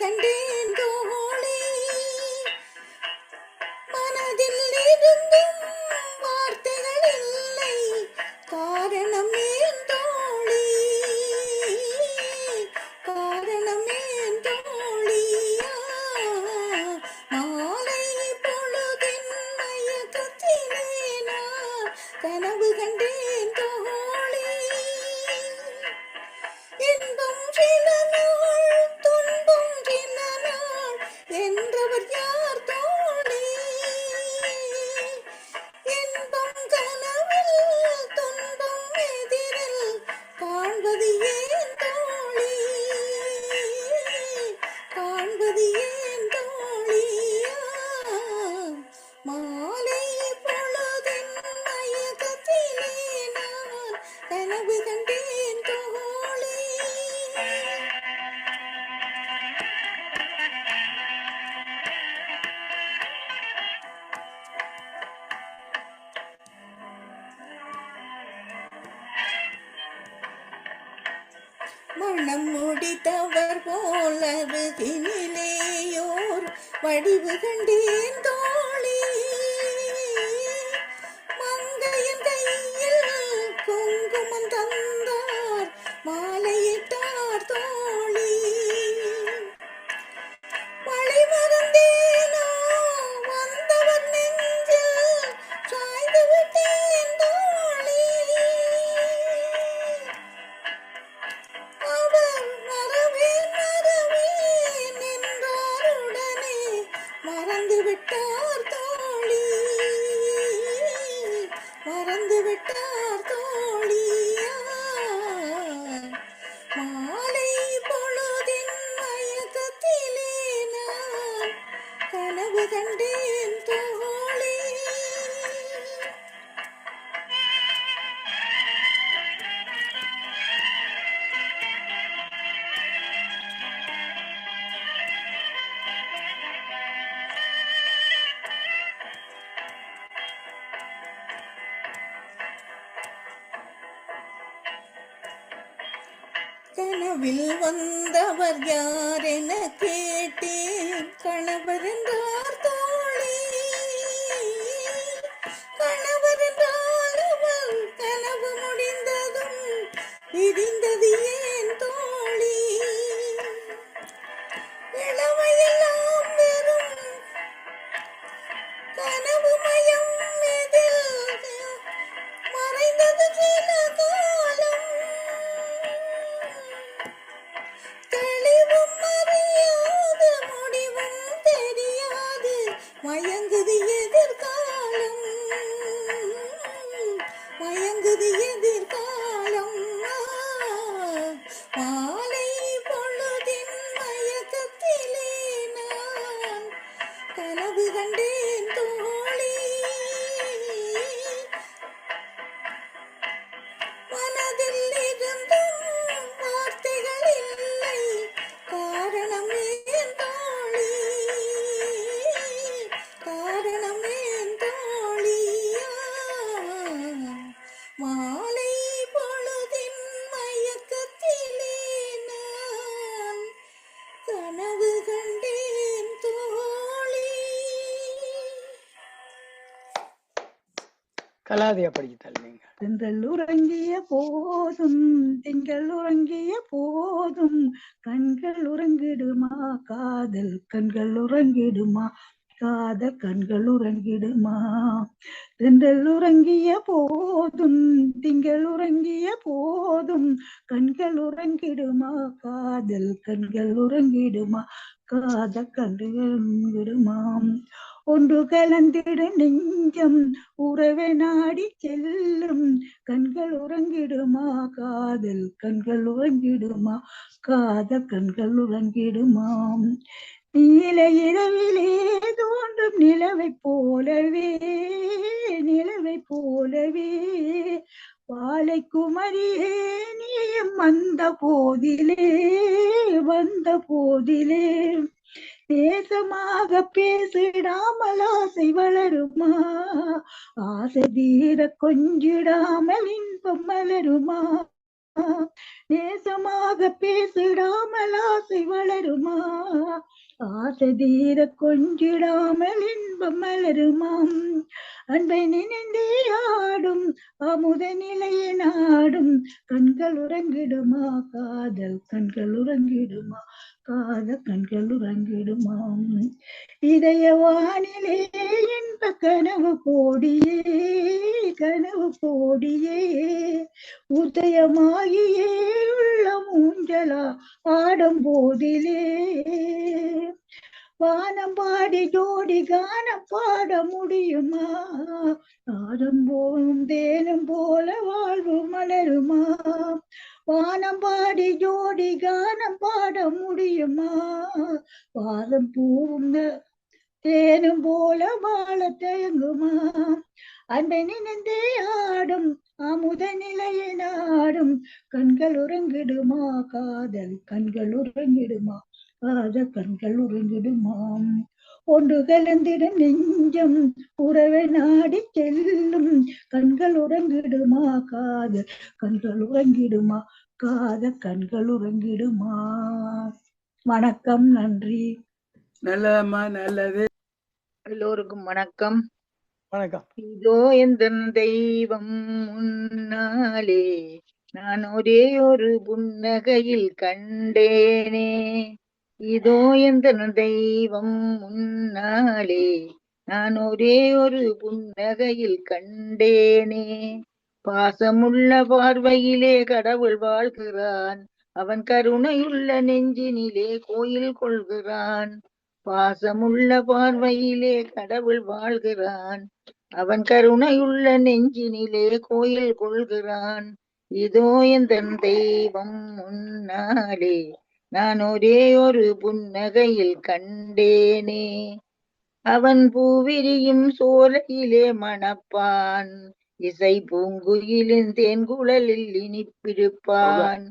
கனவு மனம் முடித்தவர் போல் அருகினிலேயோர் வடிவு கண்டேன் தோ மறந்து கனவில் வந்தவர் யார் என கேட்டேன் கணவர் என்றார் தோழி கணவர் என்றால் அவர் கனவு முடிந்ததும் விடிந்தது ஏன்? காரணம் ஏன் தோழி காரணம் ஏன் தோழியா மாலை பொழுதின் மயக்கத்திலே நான் கனவு கண்டேன் தோழி. கலாதியா படிக்க தென்றல் உறங்கிய போதும் திங்கள் உறங்கிய போதும் கண்கள் உறங்கிடுமா காதல் கண்கள் உறங்கிடுமா காதல் கண்கள் உறங்கிடுமா. தென்றல் உறங்கிய போதும் திங்கள் உறங்கிய போதும் கண்கள் உறங்கிடுமா காதல் கண்கள் உறங்கிடுமா காத கண்கள் உறங்கிடுமாம் ஒன்று கலந்திட நெஞ்சம் உறவை நாடி செல்லும். கண்கள் உறங்கிடுமா? காதல் கண்கள் உறங்கிடுமா? காதல் கண்கள் உறங்கிடுமாம் நீல இரவிலே தோன்றும் நிலவை போலவே நிலவை போலவே. பாலை குமரியே நீயும் வந்த போதிலே வந்த போதிலே. தேசமாக பேசிடாமல் ஆசை வளருமா? ஆசை தீர கொஞ்சிடாமல் இன்பம் மலருமா? நேசமாக பேசிடாமல் ஆசை வளருமா? ஆசை தீர கொஞ்சிடாமல் இன்பம் மலருமாம் அன்பை நினைந்தே ஆடும் அமுத நிலையை நாடும் கண்கள் உறங்கிடுமா? காதல் கண்கள் உறங்கிடுமா? காதல் கண்கள் உறங்கிடுமாம். இதய வானிலே இன்ப கனவு கோடியே கனவு கோடியே உதயமாகியே உள்ள மூஞ்சலா ஆடும் போதிலே. வானம் பாடி ஜோடி கானம் பாட முடியுமா? ஆடும் போலும் தேனும் போல வாழ்வு மலருமா? வானம் பாடி ஜோடி கானம் பாட முடியுமா? பாதம் பூவும் தேனும் போல வாழ தேங்குமா அன்பை நினைந்தே ஆடும் அமுத நிலையை நாடும் கண்கள் உறங்கிடுமா? காதல் கண்கள் உறங்கிடுமா? காதல் கண்கள் உறங்கிடுமாம் ஒன்று கலந்திடும் நெஞ்சம் உறவை நாடி செல்லும் கண்கள் உறங்கிடுமா? காதல் கண்கள் உறங்கிடுமா? காதல் கண்கள் உறங்கிடுமா? வணக்கம் நன்றி. நல்லதம்மா நல்லது. எல்லோருக்கும் வணக்கம். வணக்கம். இதோ எந்த தெய்வம் முன்னாலே நான் ஒரே ஒரு புன்னகையில் கண்டேனே. இதோ எந்த தெய்வம் முன்னாலே நான் ஒரே ஒரு புன்னகையில் கண்டேனே. பாசமுள்ள பார்வையிலே கடவுள் வாழ்கிறான். அவன் கருணையுள்ள நெஞ்சினிலே கோயில் கொள்கிறான். பாசமுள்ள பார்வையிலே கடவுள் வாழ்கிறான். அவன் கருணையுள்ள நெஞ்சினிலே கோயில் கொள்கிறான். இதோ எந்தன் தெய்வம் முன்னாலே நான் ஒரே ஒரு புன்னகையில் கண்டேனே. அவன் பூவிரியும் சோலையிலே மணப்பான். இசை பூங்குயிலின் தேன்குழலில் இனிப்பிருப்பான்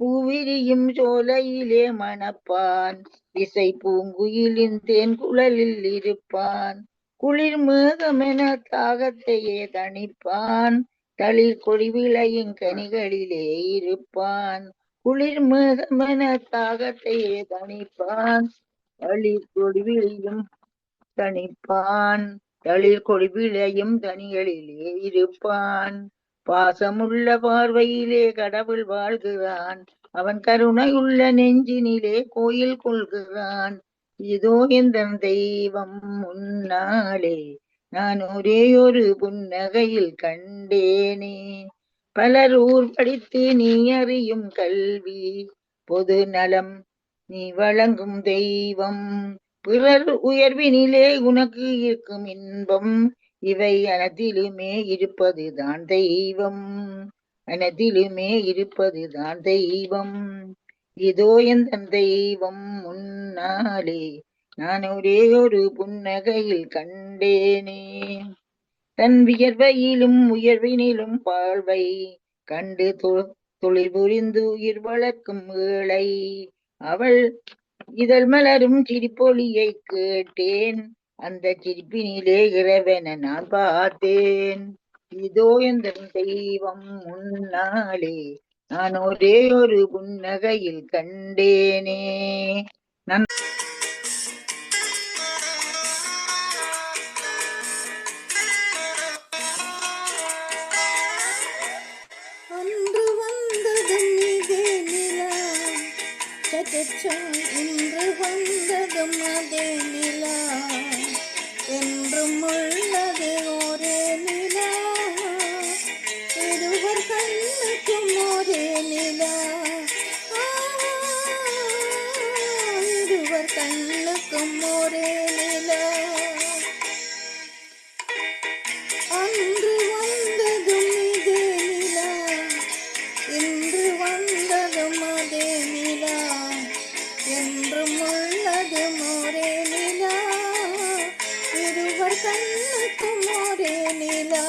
பூவிரியும் சோலையிலே மணப்பான். இசை பூங்குயிலின் தேன்குழலில் இருப்பான். குளிர் மேகமென தாகத்தையே தணிப்பான். தளிர் கொடி விளையும் கனிகளிலே இருப்பான். குளிர் மேகமென தாகத்தையே தணிப்பான். தளிர் கொடி விளையும் தணிப்பான். தளிர் கொடி விளையும் தனிகளிலே இருப்பான். பாசமுள்ள பார்வையிலே கடவுள் வாழ்கிறான். அவன் கருணையுள்ள நெஞ்சினிலே கோயில் கொள்கிறான். இதோ எந்தன் தெய்வம் முன்னாலே நான் ஒரே ஒரு புன்னகையில் கண்டேனே. பலர் ஊர் படித்து நீ அறியும் கல்வி பொது நலம் நீ வழங்கும் தெய்வம். பிறர் உயர்வினிலே உனக்கு இருக்கும் இன்பம் இவை அனத்திலுமே இருப்பதுதான் தெய்வம். அனத்திலுமே இருப்பதுதான் தெய்வம். இதோ எந்த தெய்வம் முன்னாலே நான் ஒரே ஒரு புன்னகையில் கண்டேனே. தன் வியர்வையிலும் உயர்வினிலும் வாழ்வை கண்டு தொ- தொழில் புரிந்து உயிர் வளர்க்கும் ஏழை. அவள் இதழ் மலரும் சிரிப்பொலியை கேட்டேன். அந்த சிரிப்பினிலே இரவென நான் பார்த்தேன். இதோ எந்த தெய்வம் முன்னாலே நான் ஒரே ஒரு புன்னகையில் கண்டேனே. நன் சச்சச்சம் இன்று வந்ததும் அதே நிலா. என்றும் உள்ள கண்ணுக்கும் ஒரே நிலா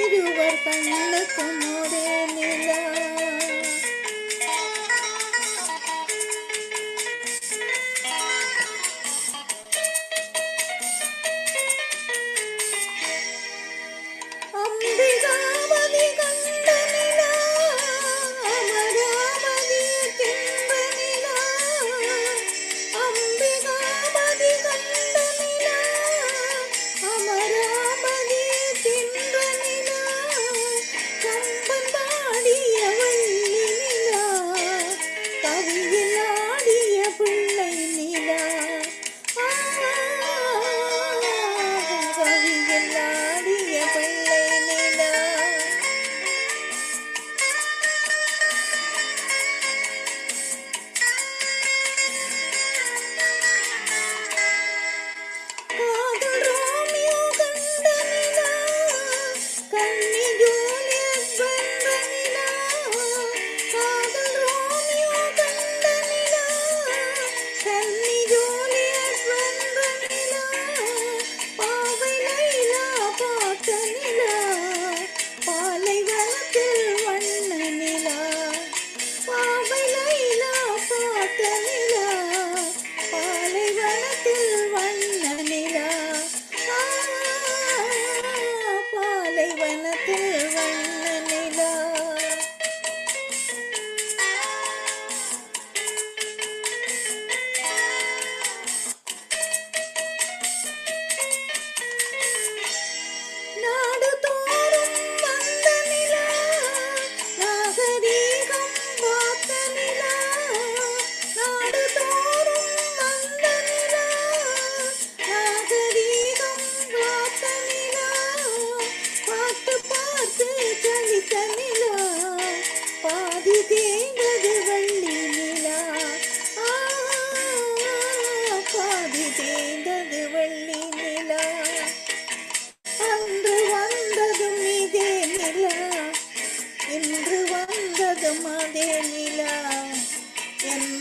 இருவர் கண்ணுக்கும்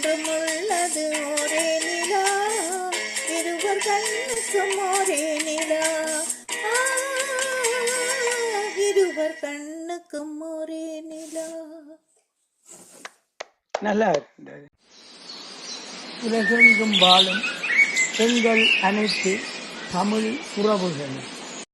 கண்ணுக்குமுள்ளது ஒரே நிலா. இருவர் கண்ணுக்கும் ஒரே நிலா. இருவர் கண்ணுக்கும் ஒரே நிலா. நல்லா இருந்தது உலகெங்கும் வாழும் பெண்கள் அனைத்து தமிழ் உறவுகள்